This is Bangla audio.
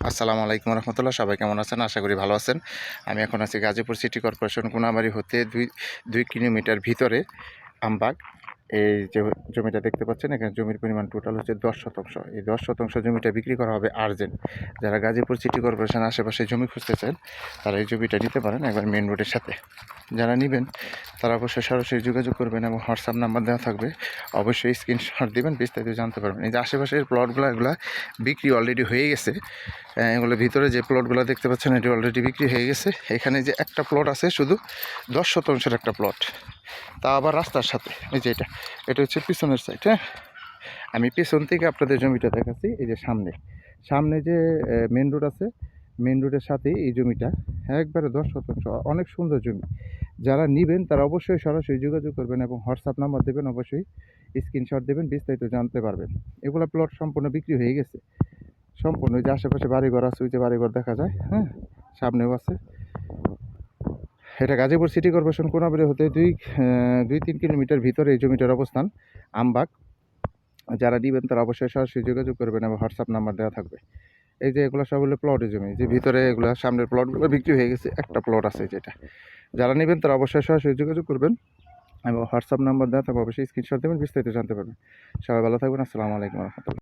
আসসালামু আলাইকুম রহমতুল্লাহ, সবাই কেমন আছেন? আশা করি ভালো আছেন। আমি এখন আছি গাজীপুর সিটি কর্পোরেশন, কোনাবাড়ি হতে দুই দুই কিলোমিটার ভিতরে আমবাগ। এই যে জমিটা দেখতে পাচ্ছেন, এখানে জমির পরিমাণ টোটাল হচ্ছে দশ শতাংশ। এই দশ শতাংশ জমিটা বিক্রি করা হবে আর্জেন্ট। যারা গাজীপুর সিটি কর্পোরেশন আশেপাশে জমি খুঁজতে খুঁজতেছেন, তারা এই জমিটা নিতে পারেন একবার মেন রোডের সাথে। যারা নেবেন, তারা অবশ্যই সরাসরি যোগাযোগ করবেন এবং হোয়াটসঅ্যাপ নাম্বার দেওয়া থাকবে। অবশ্যই স্ক্রিনশট দিবেন, বিস্তারিত জানতে পারবেন। এই যে আশেপাশের প্লটগুলো এগুলো বিক্রি অলরেডি হয়ে গেছে। এগুলো ভিতরে যে প্লটগুলো দেখতে পাচ্ছেন, এটি অলরেডি বিক্রি হয়ে গেছে। এখানে যে একটা প্লট আছে, শুধু দশ শতাংশের একটা প্লট তা আবার রাস্তার সাথে, এই যে এটা। এটা হচ্ছে পিছনের সাইড হ্যাঁ? আমি পিছন থেকে আপনাদের জমিটা দেখাচ্ছি, এই যে সামনে। সামনে যে মেন রোড আছে মেন রোডের সাথে এই জমিটা একবারে দশ শতাংশ, অনেক সুন্দর জমি। যারা নেবেন, তারা অবশ্যই সরাসরি যোগাযোগ করবেন এবং হোয়াটসঅ্যাপ নাম্বার দেবেন, অবশ্যই স্ক্রিনশট দেবেন, বিস্তারিত জানতে পারবেন। এগুলো প্লট সম্পূর্ণ বিক্রি হয়ে গেছে। সম্পূর্ণ যে আশেপাশে বাড়িঘর আছে, ওই যে বাড়িঘর দেখা যায় হ্যাঁ? সামনেও আছে। এটা গাজীপুর সিটি কর্পোরেশন কোনাবাড়ি হতে দুই দুই তিন কিলোমিটার ভিতরে এই জমিটার অবস্থান, আমবাগ। যারা নেবেন তারা অবশ্যই সরাসরি যোগাযোগ করবেন এবং হোয়াটসঅ্যাপ নাম্বার দেওয়া থাকবে। এই যে এগুলো সব হলো প্লটের জমি, যে ভিতরে এগুলো সামনের প্লটগুলো বিক্রি হয়ে গেছে, একটা প্লট আছে যেটা। যারা নেবেন তারা অবশ্যই সরাসরি যোগাযোগ করবেন এবং হোয়াটসঅ্যাপ নাম্বার দেওয়া থাকবে, অবশ্যই স্ক্রিনশট দেবেন, বিস্তারিত জানতে পারবেন। সবাই ভালো থাকবেন, আসসালামু আলাইকুম রহমতুল্লাহ।